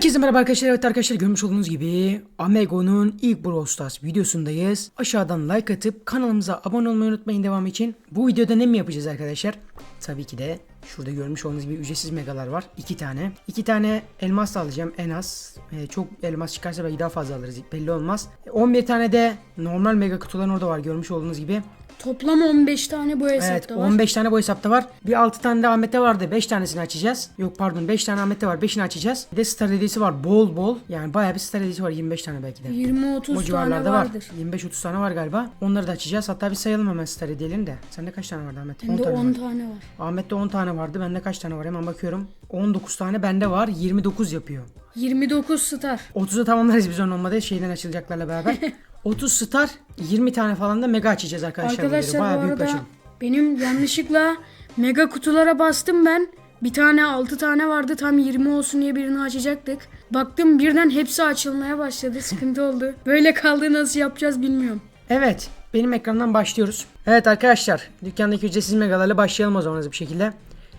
Herkese merhaba arkadaşlar. Evet arkadaşlar görmüş olduğunuz gibi Amego'nun ilk Brawl Stars videosundayız. Aşağıdan like atıp kanalımıza abone olmayı unutmayın devam için. Bu videoda ne mi yapacağız arkadaşlar? Tabii ki de şurada görmüş olduğunuz gibi ücretsiz megalar var. iki tane. İki tane elmas alacağım en az. Ee, çok elmas çıkarsa belki daha fazla alırız belli olmaz. 11 tane de normal mega kutuların orada var görmüş olduğunuz gibi. Toplam 15 tane bu Evet hesapta var. 15 tane bu hesapta var. Bir 6 tane de Ahmet'te vardı. 5 tanesini açacağız. Yok pardon 5 tane Ahmet'te var. 5'ini açacağız. Bir de star hediyesi var. Bol bol. Yani bayağı bir star hediyesi var. 25 tane belki de. 20-30 O tane civarlarda var. vardır. 25-30 tane var galiba. Onları da açacağız. Hatta bir sayalım hemen star hediyelerini de. Sende kaç tane vardı Ahmet? Bende 10 tane var. tane var. Ahmet'te 10 tane vardı. Bende kaç tane var? Hemen bakıyorum. 19 tane bende var. 29 yapıyor. 29 star. 30'u tamamlarız biz onun olmadı. Şeyden açılacaklarla beraber. 30 star, 20 tane falan da mega açacağız arkadaşlar. Arkadaşlar videoda. bu Bayağı büyük arada açılım. benim yanlışlıkla mega kutulara bastım ben. Bir tane 6 tane vardı tam 20 olsun diye birini açacaktık. Baktım birden hepsi açılmaya başladı. Sıkıntı oldu. Böyle kaldı nasıl yapacağız bilmiyorum. Evet, benim ekrandan başlıyoruz. Evet arkadaşlar, dükkandaki ücretsiz megalarla başlayalım o zaman bir şekilde.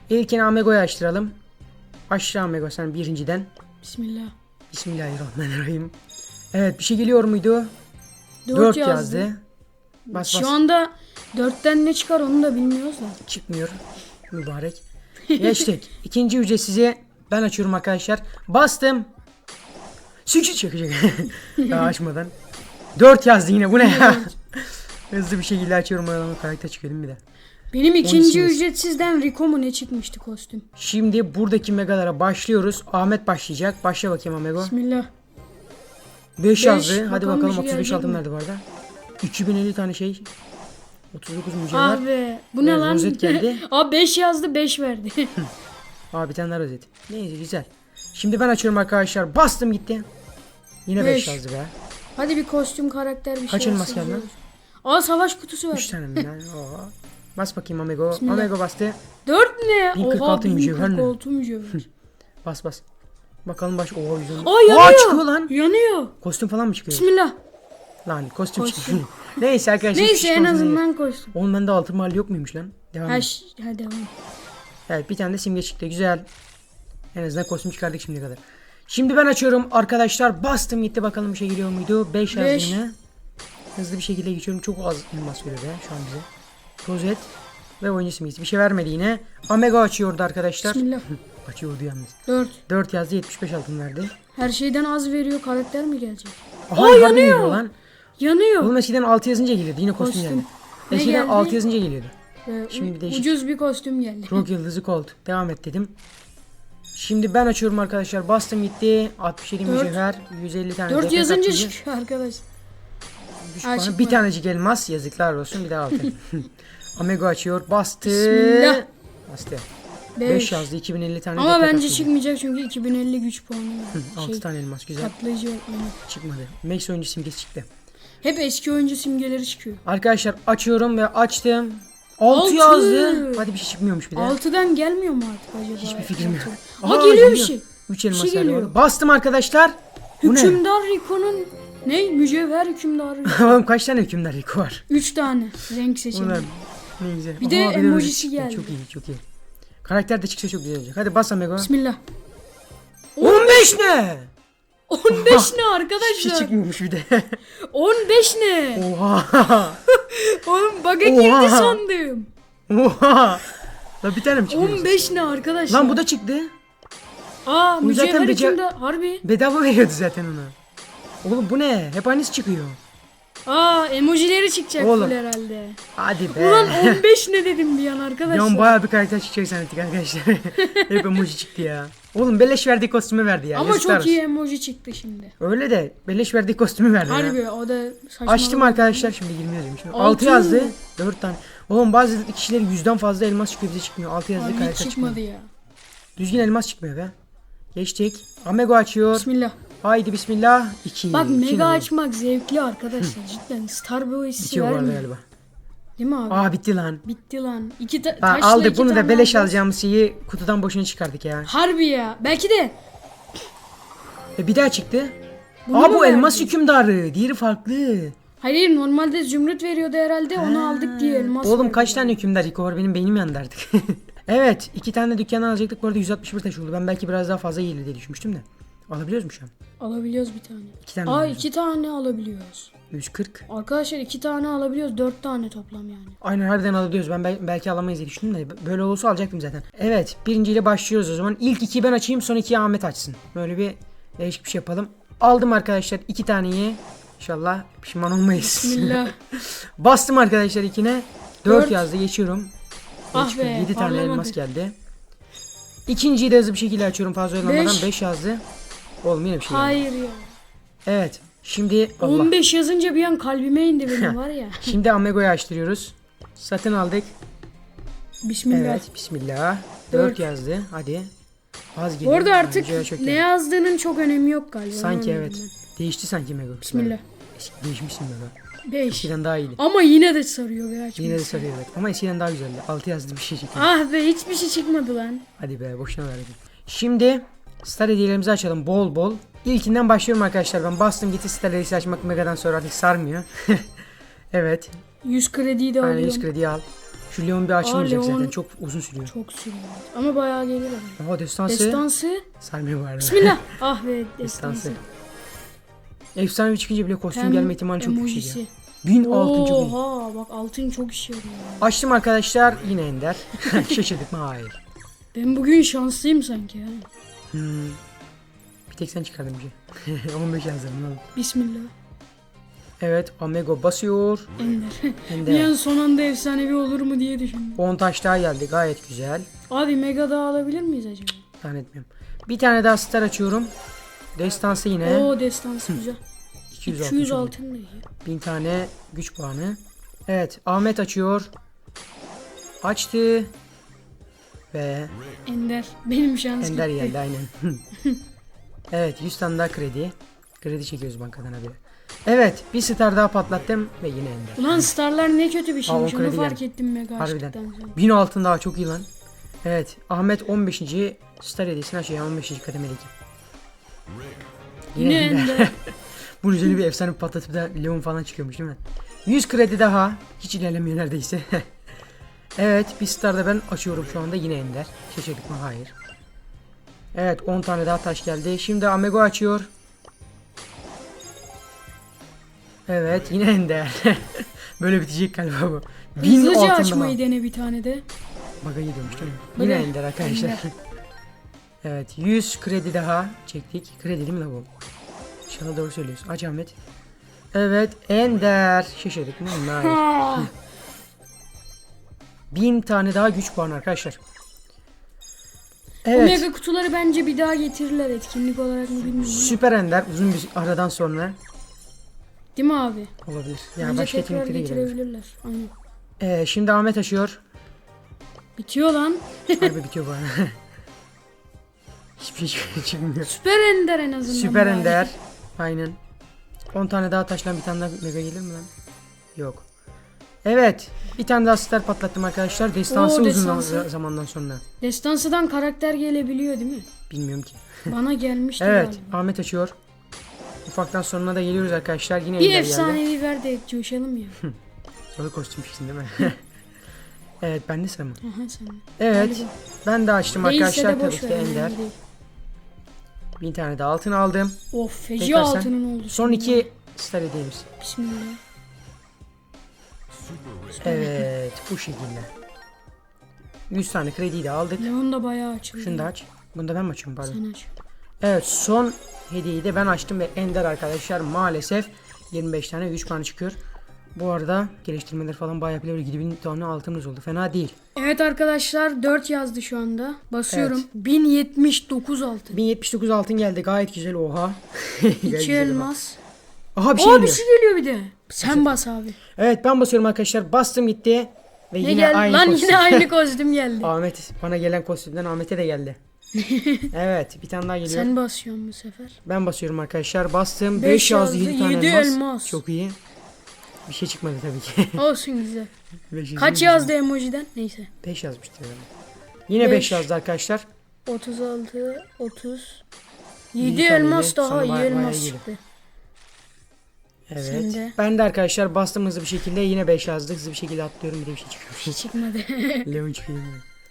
İlkini Amego'yu açtıralım. Başla Amego sen birinciden. Bismillah. Bismillahirrahmanirrahim. Evet, bir şey geliyor muydu? 4, 4 yazdı. yazdı. Bas bas. Şu anda 4'ten ne çıkar onu da bilmiyoruz da. Çıkmıyor. Mübarek. Geçtik. İkinci ücretsizi ben açıyorum arkadaşlar. Bastım. Sükü çekecek. Daha açmadan. 4 yazdı yine. Bu ne ya? Hızlı bir şekilde açıyorum. Adamın karakter çıkıyor değil mi bir de? Benim ikinci ücretsizden Rico mu ne çıkmıştı kostüm? Şimdi buradaki megalara başlıyoruz. Ahmet başlayacak. Başla bakayım Amego. Bismillah. 5 yazdı. Hadi bakalım bakalım bir şey 35 gelecek altın verdi bu arada. 2050 tane şey. 39 mücevher. Abi bu ne Evet, lan? rozet geldi. Abi 5 yazdı 5 verdi. Aa bir tane daha rozet. Neyse güzel. Şimdi ben açıyorum arkadaşlar. Bastım gitti. Yine 5 Beş. yazdı be. Hadi bir kostüm karakter bir Kaç şey elmas yazsın, geldi lan? Aa savaş kutusu 3 var. tane mi lan? Oo. Bas bakayım Amego. Bismillah. Amego bastı. 4 ne? 1046 Oha mücevher ne? 1046 mücevher. Bas bas. Bakalım baş. Oo 110. Aa yanıyor. Aa çıkıyor lan. Yanıyor. Kostüm falan mı çıkıyor? Bismillah. Lan kostüm, Kostüm. çıkıyor. Neyse arkadaşlar. Neyse en azından kostüm. Oğlum bende altın mahalle yok muymuş lan? Devam Ha, et. ş- ha devam. Evet bir tane de simge çıktı. Güzel. En azından kostüm çıkardık şimdiye kadar. Şimdi ben açıyorum arkadaşlar. Bastım gitti bakalım bir şey geliyor muydu? 5 yazdı Beş. yine. Hızlı bir şekilde geçiyorum. Çok az elmas be şu an bize. Rozet ve oyuncu simgesi. Bir şey vermedi yine. Amego açıyordu arkadaşlar. Bismillah. Açıyordu yalnız. 4. 4 yazdı 75 altın verdi. Her şeyden az veriyor karakter mi gelecek? Aha Aa, yanıyor. lan. Yanıyor. Oğlum eskiden 6 yazınca geliyordu. Yine kostüm, Kostüm. geldi. Ne Eskiden geldi? 6 yazınca geliyordu. Ee, Şimdi u- değişik. ucuz bir kostüm geldi. Rock yıldızı Colt. Devam et dedim. Şimdi ben açıyorum arkadaşlar. Bastım gitti. 67 Dört. mücevher. 150 tane. 4 defter yazınca çıkıyor arkadaş. Düş Ha, bana. çıkmadı. Bir tanecik elmas. Yazıklar olsun. Bir daha altın. Amego açıyor. Bastı. Bismillah. Bastı. 5. 5 yazdı. 2050 tane. Ama bence takıcı. çıkmayacak çünkü 2050 güç puanı var. 6 Şey, tane elmas. Güzel. patlayıcı var. Çıkmadı. Max oyuncu simgesi çıktı. Hep eski oyuncu simgeleri çıkıyor. Arkadaşlar açıyorum ve açtım. 6 Altı. yazdı. Hadi bir şey çıkmıyormuş bir de. 6'dan gelmiyor mu artık acaba? Hiçbir fikrim yok. Aa, geliyor bir şey. 3 elmas şey geliyor. Bastım arkadaşlar. Bu? Hükümdar Rico'nun ne? Mücevher hükümdar Rico. Oğlum kaç tane hükümdar Rico var? 3 tane renk seçeneği. Ne güzel. Bir de Aha, emojisi böyle geldi. Çok iyi çok iyi. Karakter de çıksa çok güzel olacak. Hadi bas Amego. Bismillah. 15 ne? 15 ne Hiçbir şey arkadaşlar? çıkmıyormuş bir de. 15 ne? Oha. Oğlum bug'a Oha. girdi sandım. Oha. La bir tane mi çıkıyor? 15 ne arkadaşlar? Lan bu da çıktı. Aa Bu zaten mücevher hükümdar harbi. Bedava veriyordu zaten ona. Oğlum bu ne? Hep aynısı çıkıyor. Aa emojileri çıkacak Oğlum. full herhalde. Hadi be. Ulan 15 ne dedim bir an arkadaşlar. Yan bayağı bir karakter çıkacak zannettik arkadaşlar. Hep emoji çıktı ya. Oğlum beleş verdiği kostümü verdi ya. Ama çok iyi emoji çıktı şimdi. Öyle de beleş verdiği kostümü verdi ya. Harbi o da saçma. Açtım arkadaşlar şimdi 20 yazıyorum. Şimdi 6 Altı. yazdı. 4 tane. Oğlum bazı kişilerin yüzden fazla elmas çıkıyor bize çıkmıyor. 6 yazdı karakter çıkmıyor. çıkmadı ya. Düzgün elmas çıkmıyor be. Geçtik. Amego açıyor. Bismillah. Haydi bismillah. 2. Bak mega açmak zevkli arkadaşlar cidden. Star Boy hissi bu arada vermiyor. galiba. Değil mi abi? Aa bitti lan. Bitti lan. İki ta- Ha, taşla aldık iki bunu da tane beleş alacağımız şeyi kutudan boşuna çıkardık ya. Harbi ya. Belki de E, bir daha çıktı. Bunu Aa mu bu elmas verdi? hükümdarı. Diğeri farklı. Hayır normalde zümrüt veriyordu herhalde onu aldık diye elmas Oğlum verdi. kaç tane hükümdar Rico var benim beynim yandı artık. evet iki tane dükkan alacaktık bu arada 161 taş oldu. Ben belki biraz daha fazla gelir diye düşünmüştüm de. Alabiliyoruz mu şu an? Alabiliyoruz bir tane. İki tane Aa iki tane alabiliyoruz. 140. Arkadaşlar iki tane alabiliyoruz. Dört tane toplam yani. Aynen harbiden alabiliyoruz. Ben bel- belki alamayız diye düşündüm de böyle olursa alacaktım zaten. Evet birinciyle başlıyoruz o zaman. İlk iki ben açayım son ikiyi Ahmet açsın. Böyle bir değişik bir şey yapalım. Aldım arkadaşlar iki taneyi. İnşallah pişman olmayız. Bismillah. Bastım arkadaşlar ikine. 4 Dört. yazdı geçiyorum. Ah be, 7 tane parlamadı. elmas geldi. İkinciyi de hızlı bir şekilde açıyorum fazla oyalanmadan. Beş. 5 yazdı. Oğlum yine bir şey geldi. Hayır ya. Evet. Şimdi Allah. 15 yazınca bir an kalbime indi benim var ya. Şimdi Amego'yu açtırıyoruz. Satın aldık. Bismillah. Evet. Bismillah. Dört. 4 yazdı. Hadi. Az Bu geliyor. arada artık çok ne geldi. yazdığının çok önemi yok galiba. Sanki evet. Değişti sanki Mego. Bismillah. Eski değişmişsin Mego. ben. 5. Eskiden daha iyiydi. Ama yine de sarıyor be açması. Yine de sarıyor evet. Ama eskiden daha güzeldi. 6 yazdı bir şey çıktı. Ah be hiçbir şey çıkmadı lan. Hadi be boşuna verdim. Şimdi star hediyelerimizi açalım bol bol. İlkinden başlıyorum arkadaşlar. Ben bastım gitti star hediyesi açmak Mega'dan sonra artık sarmıyor. evet. 100 krediyi de Aynen alıyorum. 100 kredi al. Şu Leon bir açılmayacak Leon- zaten. Çok uzun sürüyor. Çok sürüyor. Ama bayağı gelir ama. Oha destansı. Destansı. Sarmıyor arada. Bismillah. ah be Destansı. Efsanevi çıkınca bile kostüm Hem gelme ihtimali çok yüksek emojisi. ya. 1000 altın çok iyi. Oha bak altın çok işe yarıyor. Açtım arkadaşlar yine ender. Şaşırdık mı? Hayır. Ben bugün şanslıyım sanki ha. Hmm. Bir tek sen çıkardın bir şey. 15 yazdım. lan. Bismillah. Evet Omega basıyor. Ender. bir Ender. an son anda efsanevi olur mu diye düşündüm. 10 taş daha geldi gayet güzel. Abi mega daha alabilir miyiz acaba? Zannetmiyorum. Bir tane daha star açıyorum. Destansı yine. Oo destansı güzel. 200 altın. 200 çok iyi. altın iyi. 1000 tane güç puanı. Evet Ahmet açıyor. Açtı. Ve Ender. Benim şans Ender gitti. geldi aynen. evet 100 tane daha kredi. Kredi çekiyoruz bankadan abi. Evet bir star daha patlattım ve yine Ender. Ulan starlar ne kötü bir Aa, şeymiş o onu kredi fark geldi. ettim mega Harbiden. açtıktan sonra. 1000 altın daha çok iyi lan. Evet Ahmet 15. star hediyesini açıyor 15. kademedeki. Yine Ender. Bunun üzerine bir efsane patlatıp da Leon falan çıkıyormuş değil mi? 100 kredi daha. Hiç ilerlemiyor neredeyse. evet bir star da ben açıyorum şu anda yine Ender. Şaşırdık mı? Hayır. Evet 10 tane daha taş geldi. Şimdi Amego açıyor. Evet yine Ender. Böyle bitecek galiba bu. 1000 Hızlıca altın daha. açmayı dene bir tane de. Baga gidiyormuş değil mi? Böyle. Yine Ender arkadaşlar. Ender. evet 100 kredi daha çektik. Kredi değil mi bu? İnşallah doğru söylüyorsun. Aç Ahmet. Evet Ender. Şaşırdık mı? Nice. 1000 tane daha güç puanı arkadaşlar. Evet. mega kutuları bence bir daha getirirler etkinlik olarak mı bilmiyorum. Süper Ender uzun bir aradan sonra Değil mi abi? olabilir. Ya Bence başka tekrar getirebilirler. Aynen. Ee, şimdi Ahmet açıyor. Bitiyor lan. Harbi bitiyor bu. Hiçbir şey çıkmıyor. Süper Ender en azından. Süper bari. Ender. Aynen. 10 tane daha taşlan bir tane daha mega gelir mi lan? Yok. Evet. Bir tane daha star patlattım arkadaşlar. Destansı Oo, uzun destansı. zamandan sonra. Destansıdan karakter gelebiliyor değil mi? Bilmiyorum ki. Bana gelmişti Evet. galiba. Ahmet açıyor. Ufaktan sonuna da geliyoruz arkadaşlar. Yine Bir geldi. efsanevi ver de coşalım ya. Sonra kostüm çıksın değil mi? evet ben de sıra mı? Aha sen. Evet. Galiba. Ben de açtım Değilse arkadaşlar. de Tabii ki. Ender. değil. Bir tane de altın aldım. Of feci Tekrar altının oldu. Son iki star hediyemiz. Bismillah. Evet bu şekilde. 100 tane krediyi de aldık. Leon da bayağı açıldı. Şunu da aç. Bunu da ben mi açıyorum pardon? Sen aç. Evet son hediyeyi de ben açtım ve Ender arkadaşlar maalesef 25 tane güç puanı çıkıyor. Bu arada geliştirmeler falan bayağı yapılıyor. 7000 tane altımız oldu. Fena değil. Evet arkadaşlar 4 yazdı şu anda. Basıyorum. 1079 altın. 1079 altın geldi. Gayet güzel. Oha. 2 Gayet güzel bak. elmas. Aha bir şey Aa bir geliyor. şey geliyor bir de. Sen bas abi. Evet ben basıyorum arkadaşlar. Bastım gitti. Ve Ne yine geldi? aynı Lan kostüm. yine aynı kostüm geldi. Ahmet bana gelen kostümden Ahmet'e de geldi. evet bir tane daha geliyor. Sen basıyorsun bu sefer. Ben basıyorum arkadaşlar. Bastım. 5 Beş yazdı yazdı, 7 tane yedi elmas. elmas. Çok iyi. Bir şey çıkmadı tabii ki. Olsun güzel. Beş Kaç yazdı emojiden? Neyse. 5 yazmıştı herhalde. Yine 5 Beş. yazdı arkadaşlar. 36, 30. Yedi 7 tane elmas yedi. daha Sana iyi bayağı- bayağı elmas iyiydi. çıktı. Evet. Sen de. Ben de arkadaşlar bastım hızlı bir şekilde yine 5 yazdık. Hızlı bir şekilde atlıyorum bir de bir şey çıkıyor. Bir şey çıkmadı. Leon çıkıyor.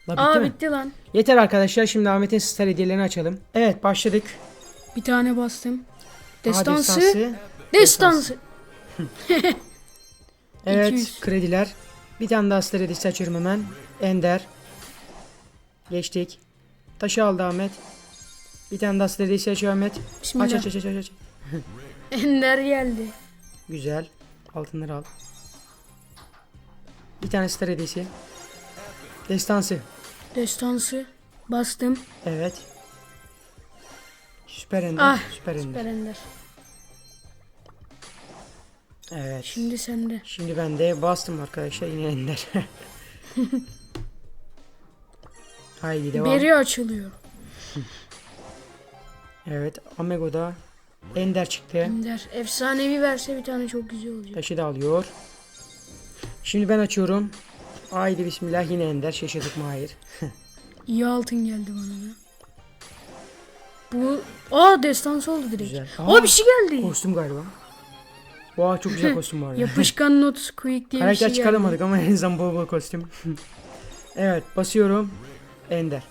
La bitti Aa mi? bitti lan. Yeter arkadaşlar şimdi Ahmet'in star hediyelerini açalım. Evet başladık. Bir tane bastım. Destansı. destansı. Destansı. Evet 200. krediler. Bir tane daha Asteroid'i açıyorum hemen. Ender. Geçtik. Taşı aldı Ahmet. Bir tane daha Asteroid'i açıyor Ahmet. Bismillah. aç aç aç aç. aç. Ender geldi. Güzel. Altınları al. Bir tane Asteroid'i. Destansı. Destansı. Bastım. Evet. Süper Ender. Ah, Süper Ender. Süper Ender. Evet. Şimdi sende. Şimdi ben de bastım arkadaşlar yine Ender. Haydi devam. Beri açılıyor. Evet Amego'da Ender çıktı. Ender. Efsanevi verse bir tane çok güzel olacak. Taşı da alıyor. Şimdi ben açıyorum. Haydi bismillah yine Ender. Şaşırdık mı? Hayır. İyi altın geldi bana da. Bu... Aa destansı oldu direkt. Güzel. Aa, Aa, bir şey geldi. Kostüm galiba. Vay çok güzel kostüm var. Yapışkan not quick diye bir Karakter şey geldi. çıkaramadık ama en azından bol bol kostüm. evet basıyorum. Ender.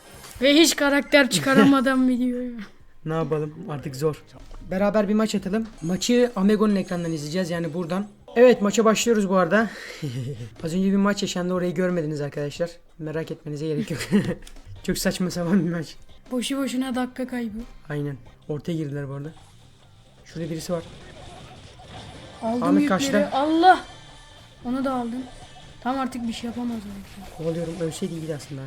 Ve hiç karakter çıkaramadan videoyu. Ne yapalım artık zor. Beraber bir maç atalım. Maçı Amego'nun ekranından izleyeceğiz yani buradan. Evet maça başlıyoruz bu arada. Az önce bir maç yaşandı orayı görmediniz arkadaşlar. Merak etmenize gerek yok. Çok saçma sapan bir maç. Boşu boşuna dakika kaybı. Aynen. Ortaya girdiler bu arada. Şurada birisi var. Aldım Ahmet yükleri. Allah. Onu da aldım. Tam artık bir şey yapamaz. Kovalıyorum. Ölseydi iyiydi aslında.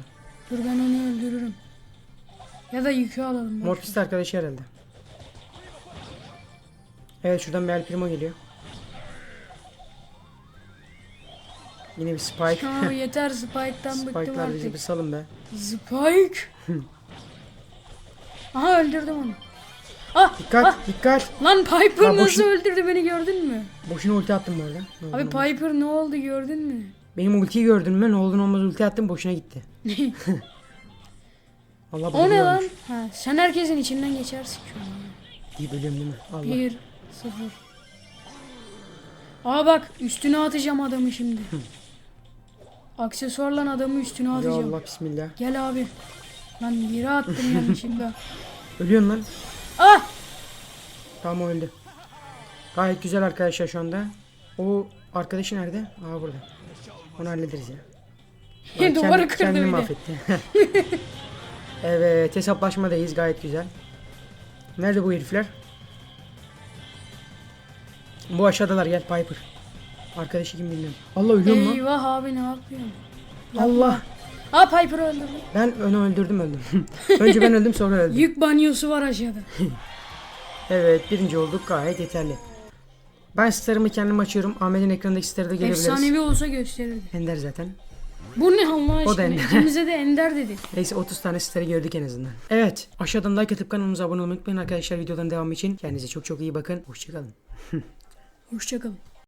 Dur ben onu öldürürüm. Ya da yükü alalım. boş ver. Morpheus de arkadaşı herhalde. Evet şuradan bir El Primo geliyor. Yine bir Spike. Aa, yeter Spike'dan bıktım Spike'lar bizi bir salın be. Spike. Aha öldürdüm onu. Ah, Dikkat ah, dikkat. lan Piper Ya nasıl boşun- öldürdü beni gördün mü? Boşuna ulti attım bu arada. Ne oldu, Abi ne oldu? Piper ne oldu gördün mü? Benim ultiyi gördün mü? Ne oldu ne olmaz ulti attım boşuna gitti. Allah O ne lan? Ha, sen herkesin içinden geçersin şu an. Ölüyorum değil mi? Allah. Bir, sıfır. Aa bak üstüne atacağım adamı şimdi. Aksesuarla adamı üstüne Ya atacağım. Allah bismillah. Gel abi. Lan yere attım yanlışlıkla. Ölüyorsun lan. ah! Tamam o öldü. Gayet güzel arkadaşlar şu anda. O arkadaşı nerede? Aa burada. Onu hallederiz ya. Bak, Duvarı kırdı kendini bir de. mahvetti. evet hesaplaşmadayız gayet güzel. Nerede bu herifler? Bu aşağıdalar gel Piper. Arkadaşı kim bilmiyorum. Allah ölüyorum lan. Eyvah abi ne yapıyorsun? Allah. Aa Piper öldürdü. Ben onu öldürdüm öldüm. Önce ben öldüm sonra öldüm. Yük banyosu var aşağıda. Evet birinci olduk gayet yeterli. Ben starımı kendim açıyorum. Ahmet'in ekranındaki starı da görebiliriz. Efsanevi olsa gösterirdi. Ender zaten. Bu ne Allah O da aşkına? Ender. İkimize de Ender dedi. Neyse 30 tane starı gördük en azından. Evet aşağıdan like atıp kanalımıza abone olmayı unutmayın arkadaşlar videodan devam için. Kendinize çok çok iyi bakın. Hoşçakalın. Hoşçakalın.